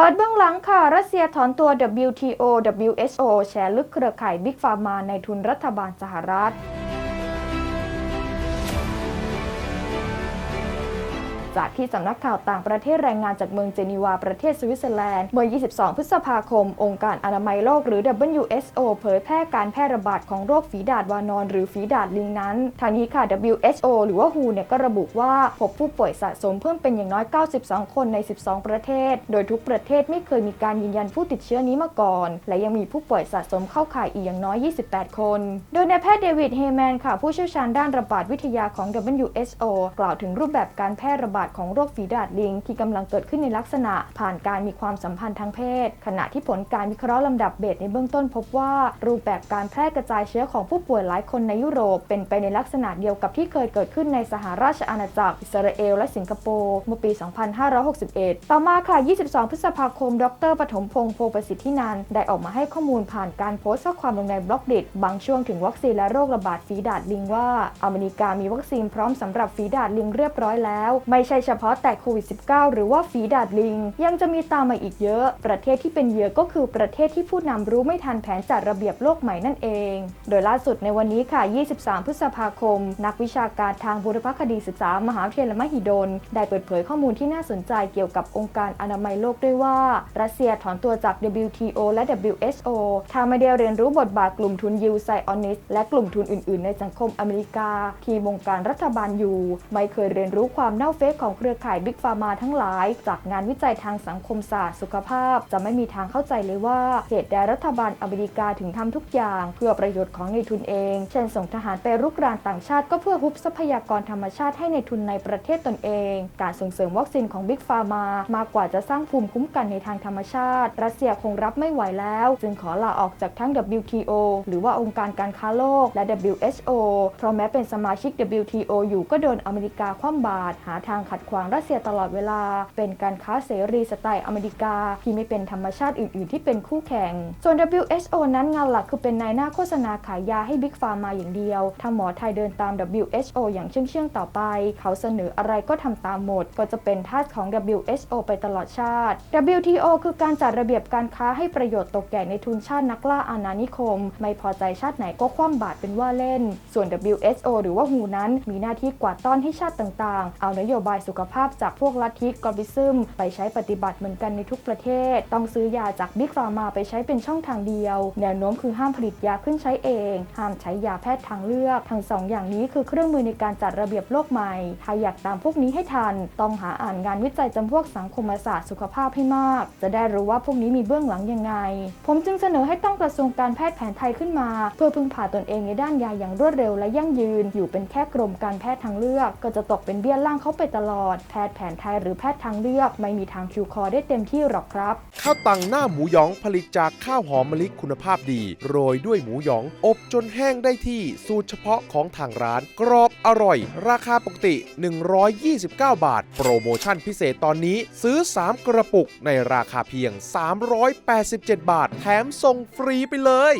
เปิดเบื้องหลังค่ะ รัสเซียถอนตัว WTO WHO แชร์ลึกเครือข่ายบิ๊กฟาร์มาในทุนรัฐบาลสหรัฐ จากที่สำนักข่าวต่างประเทศรายงานจากเมืองเจนีวาประเทศสวิตเซอร์แลนด์เมื่อ 22 พฤษภาคม องค์การอนามัยโลกหรือ WHO เผยแพร่การแพร่ระบาดของโรคฝีดาดวานอน หรือฝีดาดลิงนั้นทางนี้ค่ะ WHO หรือว่า WHO เนี่ยก็ระบุว่าพบผู้ป่วยสะสมเพิ่มเป็นอย่างน้อย 92 คนใน 12 ประเทศ โดยทุกประเทศไม่เคยมีการยืนยันผู้ติดเชื้อนี้มาก่อน และยังมีผู้ป่วยสะสมเข้าข่ายอีกอย่างน้อย 28 คน โดยนายแพทย์เดวิดเฮแมนค่ะผู้เชี่ยวชาญด้านระบาดวิทยาของ WHO กล่าวถึงรูปแบบการแพร่ระบาดของโรคฝีดาดลิงที่กำลังเกิดขึ้นในลักษณะผ่านการมีความสัมพันธ์ทางเพศ ขณะที่ผลการวิเคราะห์ลำดับเบสในเบื้องต้นพบว่า รูปแบบการแพร่กระจายเชื้อของผู้ป่วยหลายคนในยุโรป เป็นไปในลักษณะเดียวกับที่เคยเกิดขึ้นในสหราชอาณาจักร อิสราเอล และสิงคโปร์เมื่อปี 2561 ต่อมาค่ะ 22 พฤษภาคม ดรปฐมพงษ์โพประสิทธินันได้ออกมาให้ข้อมูลผ่านการโพสต์ข้อความลงในบล็อกดิบางช่วงถึงวัคซีนและโรคระบาดฝีดาดลิงว่า อเมริกามีวัคซีนพร้อมสำหรับฝีดาดลิงเรียบร้อยแล้ว ไม่ใช่เฉพาะแต่โควิด -19 หรือว่าฝีดาดลิง ยังจะมีตามมาอีกเยอะ ประเทศที่เป็นเหยื่อก็คือประเทศที่ผู้นำรู้ไม่ทันแผนจัดระเบียบโลกใหม่นั่นเอง โดยล่าสุดในวันนี้ค่ะ 23 พฤษภาคม นักวิชาการทางบุรพคดีศึกษามหาวิทยาลัยมหิดล ได้เปิดเผยข้อมูลที่น่าสนใจเกี่ยวกับองค์การอนามัยโลกด้วยว่า รัสเซียถอนตัวจาก WTO และ WHO ทางไม่ได้เรียนรู้บทบาทกลุ่มทุนยูไซออนิสและกลุ่มทุนอื่น ๆ ในสังคมอเมริกา ที่บงการรัฐบาลอยู่ ไม่เคยเรียนรู้ความเน่าเฟะของเครือข่ายบิ๊กฟาร์มาทั้งหลาย จากงานวิจัยทางสังคมศาสตร์สุขภาพ จะไม่มีทางเข้าใจเลยว่าเหตุใดรัฐบาลอเมริกาถึงทำทุกอย่าง เพื่อประโยชน์ของในทุนเอง เช่นส่งทหารไปรุกรานต่างชาติก็เพื่อฮุบทรัพยากรธรรมชาติให้ในทุนในประเทศตนเอง การส่งเสริมวัคซีนของบิ๊กฟาร์มามากกว่าจะสร้างภูมิคุ้มกันในทางธรรมชาติ รัสเซียคงรับไม่ไหวแล้ว จึงขอลาออกจากทั้ง WTO หรือว่าองค์การการค้าโลกและ WHO เพราะแม้เป็นสมาชิก WTO อยู่ก็โดนอเมริกาคว่ำบาตรหาทางขัดขวางรัสเซียตลอดเวลา เป็นการค้าเสรีสไตล์อเมริกา ที่ไม่เป็นธรรมชาติอื่น ๆ ที่เป็นคู่แข่ง ส่วน WHO นั้นงานหลักคือเป็นนายหน้าโฆษณาขายยาให้บิ๊กฟาร์มาอย่างเดียว ถ้าหมอไทยเดินตาม WHO อย่างเชื่องๆต่อไป เขาเสนออะไรก็ทำตามหมด ก็จะเป็นทาสของ WHO ไปตลอดชาติ WTO คือการจัดระเบียบการค้าให้ประโยชน์ตกแก่ในทุนชาตินักล่าอาณานิคม ไม่พอใจชาติไหนก็คว่ำบาตรเป็นว่าเล่น ส่วน WHO หรือว่าหูนั้นมีหน้าที่กวาดต้อนให้ชาติต่างๆ เอานโยบายสุขภาพจากพวกลัทธิกอบิซึมไปใช้ปฏิบัติเหมือนกันในทุกประเทศ ต้องซื้อยาจากบิ๊กฟาร์มาไปใช้เป็นช่องทางเดียว แนวโน้มคือห้ามผลิตยาขึ้นใช้เอง ห้ามใช้ยาแพทย์ทางเลือก ทั้งสองอย่างนี้คือเครื่องมือในการจัดระเบียบโลกใหม่ถ้าอยากตามพวกนี้ให้ทัน ต้องหาอ่านงานวิจัยจำพวกสังคมศาสตร์สุขภาพให้มาก จะได้รู้ว่าพวกนี้มีเบื้องหลังยังไง ผมจึงเสนอให้ตั้งกระทรวงการแพทย์แผนไทยขึ้นมา เพื่อพึ่งพาตนเองในด้านยาอย่างรวดเร็วและยั่งยืน อยู่เป็นแค่กรมการแพทย์ทางเลือก ก็จะตกเป็นเบี้ยล่างเขาไปตลลอด แพทย์แผนไทยหรือแพทย์ทางเลือก ไม่มีทางคิวคอได้เต็มที่หรอกครับ ข้าวตังหน้าหมูหยองผลิตจากข้าวหอมมะลิคุณภาพดี โรยด้วยหมูหยอง อบจนแห้งได้ที่สูตรเฉพาะของทางร้าน กรอบอร่อย ราคาปกติ 129 บาท โปรโมชั่นพิเศษตอนนี้ซื้อ 3 กระปุกในราคาเพียง 387 บาท แถมส่งฟรีไปเลย